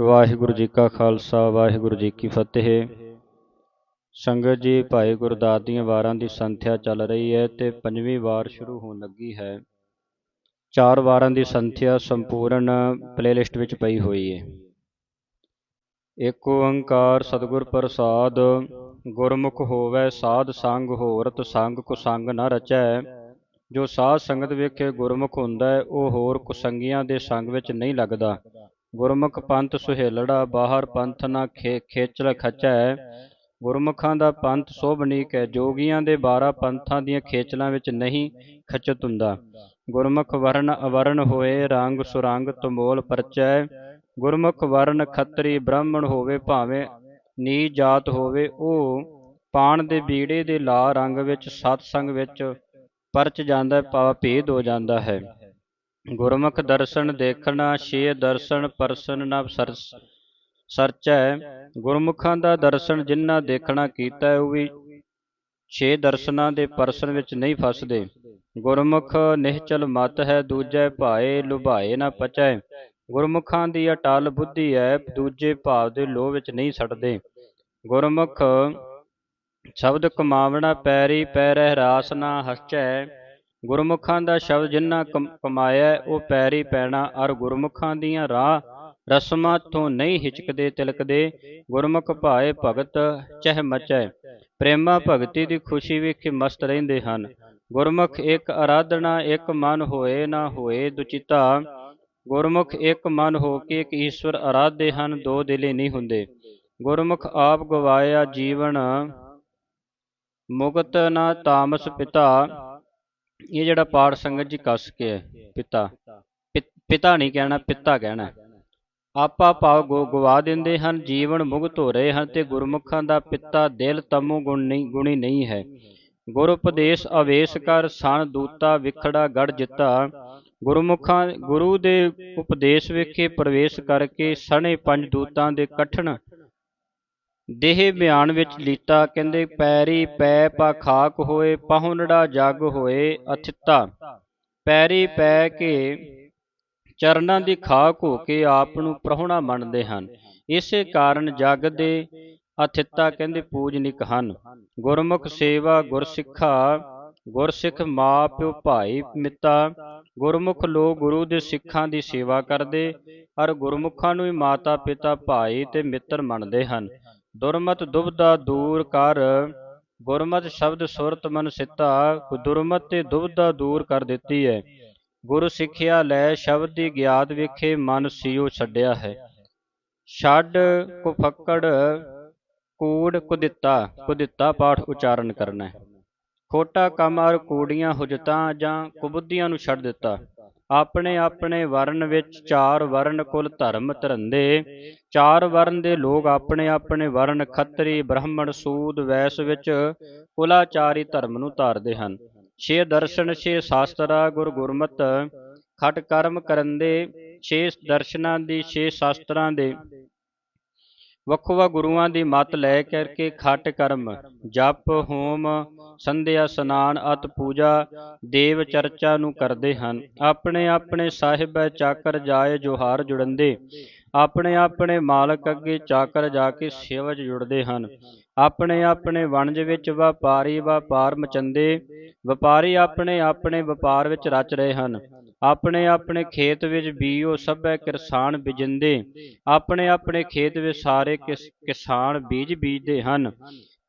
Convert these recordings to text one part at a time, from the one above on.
ਵਾਹਿਗੁਰੂ ਜੀ ਕਾ ਖਾਲਸਾ, ਵਾਹਿਗੁਰੂ ਜੀ ਕੀ ਫਤਿਹ। ਸੰਗਤ ਜੀ, ਭਾਈ ਗੁਰਦਾਸ ਦੀਆਂ ਵਾਰਾਂ ਦੀ ਸੰਥਿਆ ਚੱਲ ਰਹੀ ਹੈ ਤੇ ਪੰਜਵੀਂ ਵਾਰ ਸ਼ੁਰੂ ਹੋਣ ਲੱਗੀ ਹੈ। ਚਾਰ ਵਾਰਾਂ ਦੀ ਸੰਥਿਆ ਸੰਪੂਰਨ ਪਲੇਲਿਸਟ ਵਿੱਚ ਪਈ ਹੋਈ ਹੈ। ਏਕ ਓੰਕਾਰ ਸਤਿਗੁਰ ਪ੍ਰਸਾਦ, ਗੁਰਮੁਖ ਹੋਵੇ ਸਾਧ ਸੰਗ ਹੋਰਤ ਸੰਗ ਕੁਸੰਗ ਨਾ ਰਚੈ। ਜੋ ਸਾਧ ਸੰਗਤ ਵੇਖੇ ਗੁਰਮੁਖ ਹੁੰਦਾ ਹੈ, ਉਹ ਹੋਰ ਕੁਸੰਗੀਆਂ ਦੇ ਸੰਗ ਵਿੱਚ ਨਹੀਂ ਲੱਗਦਾ। ਗੁਰਮੁਖ ਪੰਥ ਸੁਹੇਲੜਾ, ਬਾਹਰ ਪੰਥ ਨਾ ਖੇ, ਖੇਚਲ ਖਚੈ। ਗੁਰਮੁਖਾਂ ਦਾ ਪੰਥ ਸੋਭਨੀਕ ਹੈ, ਜੋਗੀਆਂ ਦੇ 12 ਪੰਥਾਂ ਦੀਆਂ ਖੇਚਲਾਂ ਵਿੱਚ ਨਹੀਂ ਖਚਤ ਹੁੰਦਾ। ਗੁਰਮੁਖ ਵਰਨ ਅਵਰਨ ਹੋਏ, ਰੰਗ ਸੁਰੰਗ ਤਮੋਲ ਪਰਚੈ। ਗੁਰਮੁਖ ਵਰਨ ਖੱਤਰੀ ਬ੍ਰਾਹਮਣ ਹੋਵੇ ਭਾਵੇਂ ਨੀ ਜਾਤ ਹੋਵੇ, ਉਹ ਪਾਣ ਦੇ ਬੀੜੇ ਦੇ ਲਾ ਰੰਗ ਵਿੱਚ ਸਤ ਸੰਗ ਵਿੱਚ ਪਰਚ ਜਾਂਦਾ ਹੈ, ਭਾਵ ਭੇਦ ਹੋ ਜਾਂਦਾ ਹੈ। ਗੁਰਮੁਖ ਦਰਸ਼ਨ ਦੇਖਣਾ, ਛੇ ਦਰਸ਼ਨ ਪਰਸਨ ਨਾ ਸਰਚ ਸਰਚੈ। ਗੁਰਮੁਖਾਂ ਦਾ ਦਰਸ਼ਨ ਜਿਨ੍ਹਾਂ ਦੇਖਣਾ ਕੀਤਾ ਉਹ ਵੀ ਛੇ ਦਰਸ਼ਨਾਂ ਦੇ ਪਰਸਨ ਵਿੱਚ ਨਹੀਂ ਫਸਦੇ। ਗੁਰਮੁਖ ਨਿਹਚਲ ਮਤ ਹੈ, ਦੂਜੇ ਭਾਏ ਲੁਭਾਏ ਨਾ ਪਚੈ। ਗੁਰਮੁਖਾਂ ਦੀ ਅਟਲ ਬੁੱਧੀ ਹੈ ਦੂਜੇ ਭਾਵ ਦੇ ਲੋਭ ਵਿੱਚ ਨਹੀਂ ਛੱਡਦੇ ਗੁਰਮੁਖ ਸ਼ਬਦ ਕਮਾਵਣਾ, ਪੈਰੀ ਪੈ ਰਹਿ ਰਾਸ ਨਾ ਹਸਚੈ ਗੁਰਮੁਖਾਂ ਦਾ ਸ਼ਬਦ ਜਿਨ੍ਹਾਂ ਕਮਾਇਆ ਉਹ ਪੈਰੀ ਪੈਣਾ ਔਰ ਗੁਰਮੁਖਾਂ ਦੀਆਂ ਰਾਹ ਰਸਮਾਂ ਤੋਂ ਨਹੀਂ ਹਿਚਕਦੇ, ਤਿਲਕਦੇ। ਗੁਰਮੁਖ ਭਾਏ ਭਗਤ, ਚਹਿ ਮਚੈ ਪ੍ਰੇਮਾ ਭਗਤੀ ਦੀ ਖੁਸ਼ੀ ਵੇਖੇ ਮਸਤ ਰਹਿੰਦੇ ਹਨ। ਗੁਰਮੁਖ ਇੱਕ ਆਰਾਧਨਾ ਇੱਕ ਮਨ ਹੋਏ ਨਾ ਹੋਏ ਦੁਚਿਤਾ। ਗੁਰਮੁਖ ਇੱਕ ਮਨ ਹੋ ਕੇ ਇੱਕ ਈਸ਼ਵਰ ਆਰਾਧਦੇ ਹਨ, ਦੋ ਦਿਲੇ ਨਹੀਂ ਹੁੰਦੇ। ਗੁਰਮੁਖ ਆਪ ਗਵਾਇਆ ਜੀਵਨ। ਮੁਕਤ ਨਾ ਤਾਮਸ ਪਿਤਾ। ਇਹ ਜਿਹੜਾ ਪਾਠ ਸੰਗਤ ਜੀ ਕੱਸ ਕੇ ਹੈ ਪਿਤਾ ਪਿਤਾ ਨਹੀਂ ਕਹਿਣਾ, ਪਿਤਾ ਕਹਿਣਾ। ਆਪਾ ਭਾਵ ਗੋ ਗਵਾ ਦਿੰਦੇ ਹਨ, ਜੀਵਨ ਮੁਕਤ ਹੋ ਰਹੇ ਹਨ ਤੇ ਗੁਰਮੁਖਾਂ ਦਾ ਪਿਤਾ ਦਿਲ ਤਮੋ ਗੁਣ ਨਹੀਂ, ਗੁਣੀ ਨਹੀਂ ਹੈ। ਗੁਰ ਉਪਦੇਸ਼ ਅਵੇਸ਼ ਕਰ ਸਣ ਦੂਤਾ ਵਿਖੜਾ ਗੜ ਜਿੱਤਾ। ਗੁਰਮੁਖਾਂ, ਗੁਰੂ ਦੇ ਉਪਦੇਸ਼ ਵੇਖੇ ਪ੍ਰਵੇਸ਼ ਕਰਕੇ ਸਣੇ ਪੰਜ ਦੂਤਾਂ ਦੇ ਕਠਣ ਦੇਹ ਬਿਆਨ ਵਿੱਚ ਲੀਤਾ ਕਹਿੰਦੇ, ਪੈਰੀ ਪੈ ਪਾ ਖਾਕ ਹੋਏ, ਪਹੁੰਨੜਾ ਜਗ ਹੋਏ ਅਥਿਤਾ। ਪੈਰੀ ਪੈ ਕੇ ਚਰਨਾਂ ਦੀ ਖਾਕ ਹੋ ਕੇ ਆਪ ਨੂੰ ਪ੍ਰਹੁਣਾ ਮੰਨਦੇ ਹਨ। ਇਸੇ ਕਾਰਨ ਜਗ ਦੇ ਅਥਿਤਾ ਕਹਿੰਦੇ ਪੂਜਨਿਕ ਹਨ। ਗੁਰਮੁਖ ਸੇਵਾ ਗੁਰਸਿੱਖਾ, ਗੁਰਸਿੱਖ ਮਾਂ ਪਿਓ ਭਾਈ ਮਿੱਤਾ, ਗੁਰਮੁਖ ਲੋਕ ਗੁਰੂ ਦੇ ਸਿੱਖਾਂ ਦੀ ਸੇਵਾ ਕਰਦੇ ਔਰ ਗੁਰਮੁਖਾਂ ਨੂੰ ਹੀ ਮਾਤਾ ਪਿਤਾ ਭਾਈ ਤੇ ਮਿੱਤਰ ਮੰਨਦੇ ਹਨ। ਦੁਰਮਤ ਦੁਬਦਾ ਦੂਰ ਕਰ, ਗੁਰਮਤ ਸ਼ਬਦ ਸੁਰਤ ਮਨ ਸਿੱਤਾ, ਦੁਰਮਤ ਤੇ ਦੁਬਦਾ ਦੂਰ ਕਰ ਦਿੱਤੀ ਹੈ। ਗੁਰੂ ਸਿੱਖਿਆ ਲੈ ਸ਼ਬਦ ਦੀ ਗਿਆਤ ਵਿਖੇ ਮਨ ਸਿਓ ਛੱਡਿਆ ਹੈ। ਛੱਡ ਕੋ ਫੱਕੜ, ਕੂੜ ਕੁਦਿੱਤਾ ਕੁਦਿੱਤਾ ਪਾਠ ਉਚਾਰਨ ਕਰਨਾ। ਖੋਟਾ ਕੰਮ ਔਰ ਕੂੜੀਆਂ ਹੁਜਤਾਂ ਜਾਂ ਕੁਬੁੱਧੀਆਂ ਨੂੰ ਛੱਡ ਦਿੱਤਾ। ਆਪਣੇ ਆਪਣੇ ਵਰਨ ਵਿੱਚ ਚਾਰ ਵਰਨ ਕੁਲ ਧਰਮ ਧਰੰਦੇ। ਚਾਰ ਵਰਨ ਦੇ ਲੋਕ ਆਪਣੇ ਆਪਣੇ ਵਰਨ ਖੱਤਰੀ, ਬ੍ਰਾਹਮਣ, ਸੂਦ, ਵੈਸ ਵਿੱਚ ਕੁਲਾਚਾਰੀ ਧਰਮ ਨੂੰ ਧਾਰਦੇ ਹਨ। ਛੇ ਦਰਸ਼ਨ, ਛੇ ਸ਼ਾਸਤਰਾ, ਗੁਰ ਗੁਰਮਤ, ਖਟ ਕਰਮ ਕਰੰਦੇ, ਛੇ ਦਰਸ਼ਨਾਂ ਦੀ, ਛੇ ਸ਼ਾਸਤਰਾਂ ਦੇ। ਵੱਖੋ ਵੱਖ ਗੁਰੂਆਂ ਦੀ ਮਤ ਲੈ ਕਰਕੇ ਖਟ ਕਰਮ, ਜਪ, ਹੋਮ, ਸੰਧਿਆ, ਸਨਾਨ, ਅਤ ਪੂਜਾ, ਦੇਵ ਚਰਚਾ ਨੂੰ ਕਰਦੇ ਹਨ। ਆਪਣੇ ਆਪਣੇ ਸਾਹਿਬ ਚਾਕਰ ਜਾਏ ਜੋਹਾਰ ਜੁੜੰਦੇ, ਆਪਣੇ ਆਪਣੇ ਮਾਲਕ ਅੱਗੇ ਚਾਕਰ ਜਾ ਕੇ ਸੇਵਾ 'ਚ ਜੁੜਦੇ ਹਨ। ਆਪਣੇ ਆਪਣੇ ਵਣਜ ਵਿੱਚ ਵਪਾਰੀ, ਵਪਾਰ ਮਚੰਦੇ, ਵਪਾਰੀ ਆਪਣੇ ਆਪਣੇ ਵਪਾਰ ਵਿੱਚ ਰਚ ਰਹੇ ਹਨ। ਆਪਣੇ ਆਪਣੇ ਖੇਤ ਵਿੱਚ ਬੀਓ ਸਭੈ ਕਿਸਾਨ ਬਿਜੰਦੇ, ਆਪਣੇ ਆਪਣੇ ਖੇਤ ਵਿੱਚ ਸਾਰੇ ਕਿਸਾਨ ਬੀਜ ਬੀਜਦੇ ਹਨ।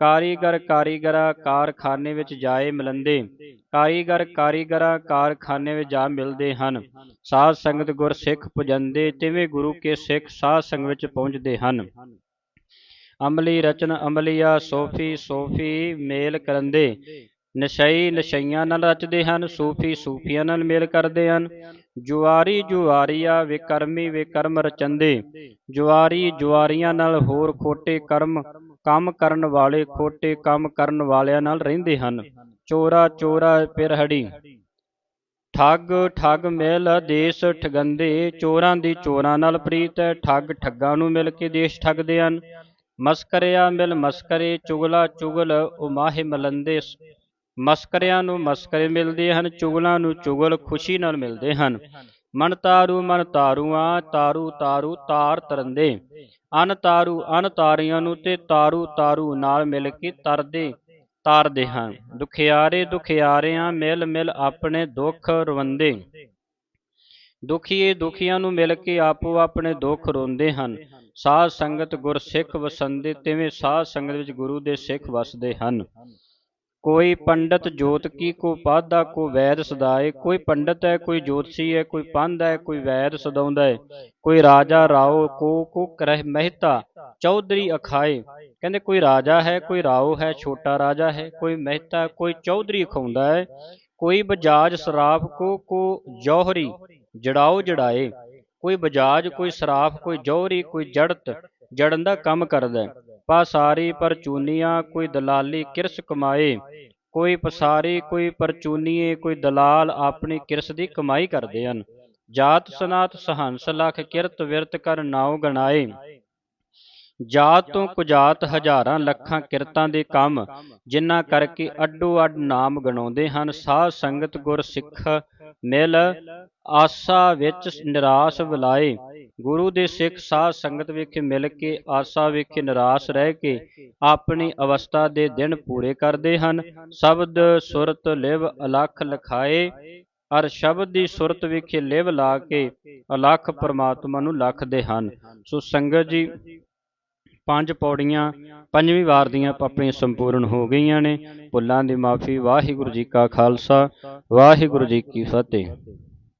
ਕਾਰੀਗਰ ਕਾਰੀਗਰਾ ਕਾਰਖਾਨੇ ਵਿੱਚ ਜਾਏ ਮਿਲੰਦੇ, ਕਾਰੀਗਰ ਕਾਰੀਗਰਾ ਕਾਰਖਾਨੇ ਵਿੱਚ ਜਾ ਮਿਲਦੇ ਹਨ। ਸਾਧ ਸੰਗਤ ਗੁਰ ਸਿੱਖ ਪੁਜੰਦੇ, ਤਿਵੇਂ ਗੁਰੂ ਕੇ ਸਿੱਖ ਸਾਧ ਸੰਗ ਵਿੱਚ ਪਹੁੰਚਦੇ ਹਨ। ਅਮਲੀ ਰਚਨ ਅਮਲੀਆ ਸੋਫੀ ਸੋਫੀ ਮੇਲ ਕਰੰਦੇ ਨਸ਼ਈ ਨਸ਼ਈਆਂ ਨਾਲ ਰਚਦੇ ਹਨ, ਸੂਫੀ ਸੂਫੀਆਂ ਨਾਲ ਮੇਲ ਕਰਦੇ ਹਨ। ਜੁਆਰੀ ਜੁਆਰੀਆ ਵਿਕਰਮੀ ਵਿਕਰਮ ਰਚੰਦੇ। ਜੁਆਰੀ ਜੁਆਰੀਆਂ ਨਾਲ ਹੋਰ ਖੋਟੇ ਕਰਮ, ਕੰਮ ਕਰਨ ਵਾਲੇ ਖੋਟੇ ਕੰਮ ਕਰਨ ਵਾਲਿਆਂ ਨਾਲ ਰਹਿੰਦੇ ਹਨ। ਚੋਰਾ ਚੋਰਾ ਪਿਰਹੜੀ ਠੱਗ ਠੱਗ ਮਿਲ ਦੇਸ਼ ਠਗੰਦੇ, ਚੋਰਾਂ ਦੀ ਚੋਰਾਂ ਨਾਲ ਪ੍ਰੀਤ ਹੈ ਠੱਗ ਠੱਗਾਂ ਨੂੰ ਮਿਲ ਕੇ ਦੇਸ਼ ਠੱਗਦੇ ਹਨ। ਮਸਕਰਿਆ ਮਿਲ ਮਸਕਰੇ, ਚੁਗਲਾ ਚੁਗਲ, ਉਮਾਹੇ ਮਲੰਦੇ ਮਸਕਰਿਆਂ ਨੂੰ ਮਸਕਰੇ ਮਿਲਦੇ ਹਨ, ਚੁਗਲਾਂ ਨੂੰ ਚੁਗਲ ਖੁਸ਼ੀ ਨਾਲ ਮਿਲਦੇ ਹਨ। ਮਨ ਤਾਰੂ ਮਨ ਤਾਰੂਆਂ, ਤਾਰੂ ਤਾਰੂ ਤਾਰ ਤਰੰਦੇ। ਅਨ ਤਾਰੂ ਅਨ ਤਾਰੀਆਂ ਨੂੰ ਤੇ ਤਾਰੂ ਤਾਰੂ ਨਾਲ ਮਿਲ ਕੇ ਤਰਦੇ, ਤਾਰਦੇ ਹਨ। ਦੁਖਿਆਰੇ ਦੁਖਿਆਰਿਆਂ ਮਿਲ ਮਿਲ ਆਪਣੇ ਦੁੱਖ ਰਵੰਦੇ ਦੁਖੀਏ ਦੁਖੀਆਂ ਨੂੰ ਮਿਲ ਕੇ ਆਪੋ ਆਪਣੇ ਦੁੱਖ ਰੋਂਦੇ ਹਨ। ਸਾਧ ਸੰਗਤ ਗੁਰਸਿੱਖ ਵਸੰਦੇ, ਤਿਵੇਂ ਸਾਧ ਸੰਗਤ ਵਿੱਚ ਗੁਰੂ ਦੇ ਸਿੱਖ ਵਸਦੇ ਹਨ। ਕੋਈ ਪੰਡਤ ਜੋਤ ਕੀ ਕੋ ਪਾਧਾ ਕੋ ਵੈਦ ਸਦਾਏ, ਕੋਈ ਪੰਡਤ ਹੈ, ਕੋਈ ਜੋਤਸ਼ੀ ਹੈ, ਕੋਈ ਪੰਧ ਹੈ, ਕੋਈ ਵੈਦ ਸਦਾਉਂਦਾ ਹੈ, ਕੋਈ ਰਾਜਾ ਰਾਓ ਕੋ ਕੋ ਕਰਹਿ ਮਹਿਤਾ, ਚੌਧਰੀ ਅਖਾਏ। ਕਹਿੰਦੇ ਕੋਈ ਰਾਜਾ ਹੈ, ਕੋਈ ਰਾਓ ਹੈ, ਛੋਟਾ ਰਾਜਾ ਹੈ, ਕੋਈ ਮਹਿਤਾ, ਕੋਈ ਚੌਧਰੀ ਅਖਾਉਂਦਾ ਹੈ, ਕੋਈ ਬਜਾਜ ਸਰਾਫ ਕੋ ਕੋ ਜੌਹਰੀ, ਜੜਾਓ ਜੜਾਏ। ਕੋਈ ਬਜਾਜ, ਕੋਈ ਸਰਾਫ, ਕੋਈ ਜੌਹਰੀ, ਕੋਈ ਜੜਤ, ਜੜਨ ਦਾ ਕੰਮ ਕਰਦਾ ਹੈ। ਪਾਸਾਰੀ ਪਰਚੂਨੀਆਂ ਕੋਈ ਦਲਾਲੀ ਕਿਰਸ ਕਮਾਏ, ਕੋਈ ਪਸਾਰੀ, ਕੋਈ ਪਰਚੂਨੀਏ, ਕੋਈ ਦਲਾਲ ਆਪਣੀ ਕਿਰਸ ਦੀ ਕਮਾਈ ਕਰਦੇ ਹਨ। ਜਾਤ ਸਨਾਤ ਸਹੰਸ ਲਖ ਕਿਰਤ ਵਿਰਤ ਕਰ ਨਾਉ ਗਣਾਏ। ਜਾਤ ਤੋਂ ਕੁਜਾਤ ਹਜ਼ਾਰਾਂ ਲੱਖਾਂ ਕਿਰਤਾਂ ਦੇ ਕੰਮ, ਜਿਨ੍ਹਾਂ ਕਰਕੇ ਅੱਡੋ ਅੱਡ ਨਾਮ ਗਣਾਉਂਦੇ ਹਨ। ਸਾਧ ਸੰਗਤ ਗੁਰ ਸਿੱਖ ਮਿਲ ਆਸਾ ਵਿੱਚ ਨਿਰਾਸ਼ ਬੁਲਾਏ। ਗੁਰੂ ਦੇ ਸਿੱਖ ਸਾਧ ਸੰਗਤ ਵਿਖੇ ਮਿਲ ਕੇ, ਆਸਾ ਵਿਖੇ ਨਿਰਾਸ਼ ਰਹਿ ਕੇ ਆਪਣੀ ਅਵਸਥਾ ਦੇ ਦਿਨ ਪੂਰੇ ਕਰਦੇ ਹਨ। ਸ਼ਬਦ ਸੁਰਤ ਲਿਵ ਅਲਖ ਲਖਾਏ, ਅਰ ਸ਼ਬਦ ਦੀ ਸੁਰਤ ਵਿਖੇ ਲਿਵ ਲਾ ਕੇ ਅਲਖ ਪ੍ਰਮਾਤਮਾ ਨੂੰ ਲਖਦੇ ਹਨ। ਸੋ ਸੰਗਤ ਜੀ, ਪੰਜ ਪੌੜੀਆਂ ਪੰਜਵੀਂ ਵਾਰ ਦੀਆਂ ਆਪਣੀਆਂ ਸੰਪੂਰਨ ਹੋ ਗਈਆਂ ਨੇ। ਭੁੱਲਾਂ ਦੀ ਮਾਫੀ, ਵਾਹਿਗੁਰੂ ਜੀ ਕਾ ਖਾਲਸਾ, ਵਾਹਿਗੁਰੂ ਜੀ ਕੀ ਫਤਿਹ।